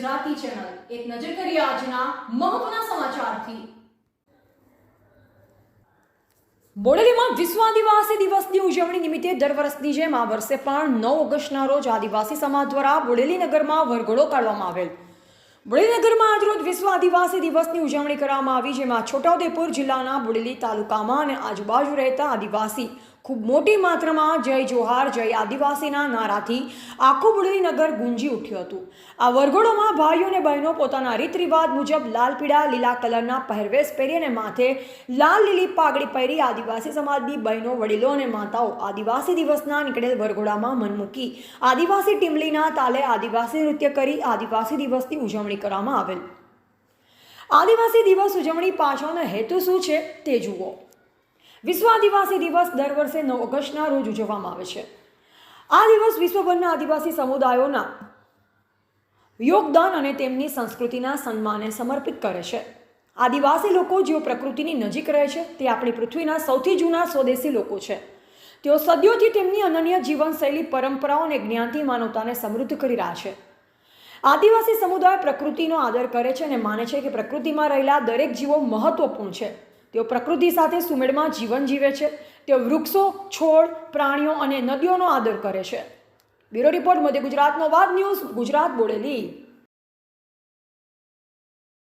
Gujarati channel એક નજર કરીએ આજના મહત્વના સમાચારથી. બોડેલીમાં વિશ્વ આદિવાસી દિવસની ઉજવણી નિમિત્તે દર વર્ષની જેમ આ વર્ષે પણ નવ ઓગસ્ટના રોજ આદિવાસી સમાજ દ્વારા બોડેલી નગરમાં વરઘોડો કાઢવામાં આવેલ. બોડેલી નગરમાં આજરોજ વિશ્વ આદિવાસી દિવસની ઉજવણી કરવામાં આવી, જેમાં છોટાઉદેપુર જિલ્લાના બુડેલી તાલુકામાં અને આજુબાજુ રહેતા આદિવાસી ખૂબ મોટી માત્રામાં જય જોહાર, જય આદિવાસીના નારાથી આખું બુડેલીનગર ગુંજી ઉઠ્યું હતું. આ વરઘોડોમાં ભાઈઓ અને બહેનો પોતાના રીત રિવાજ મુજબ લાલ પીળા, લીલા કલરના પહેરવેશ પહેરી અને માથે લાલ, લીલી પાઘડી પહેરી આદિવાસી સમાજની બહેનો, વડીલો અને માતાઓ આદિવાસી દિવસના નીકળેલ વરઘોડામાં મન મૂકી આદિવાસી ટીમલીના તાલે આદિવાસી નૃત્ય કરી આદિવાસી દિવસની ઉજવણી કરવામાં આવેલ. આદિવાસી દિવસ ઉજવણી પાછળનો હેતુ શું છે તે જુઓ. વિશ્વ આદિવાસી દિવસ દર વર્ષે નવ ઓગસ્ટના રોજ ઉજવવામાં આવે છે. આ દિવસ વિશ્વભરના આદિવાસી સમુદાયોના યોગદાન અને તેમની સંસ્કૃતિના સન્માને સમર્પિત કરે છે. આદિવાસી લોકો જેઓ પ્રકૃતિની નજીક રહે છે, તે આપણી પૃથ્વીના સૌથી જૂના સ્વદેશી લોકો છે. તેઓ સદીઓથી તેમની અનન્ય જીવનશૈલી, પરંપરાઓ અને જ્ઞાનથી માનવતાને સમૃદ્ધ કરી રહ્યા છે. આદિવાસી સમુદાય પ્રકૃતિનો આદર કરે છે અને માને છે કે પ્રકૃતિમાં રહેલા દરેક જીવો મહત્વપૂર્ણ છે. તેઓ પ્રકૃતિ સાથે સુમેળમાં જીવન જીવે છે. તેઓ વૃક્ષો, છોડ, પ્રાણીઓ અને નદીઓનો આદર કરે છે. બ્યુરો રિપોર્ટ, મધ્ય ગુજરાતનો વાદ ન્યૂઝ, ગુજરાત બોડેલી.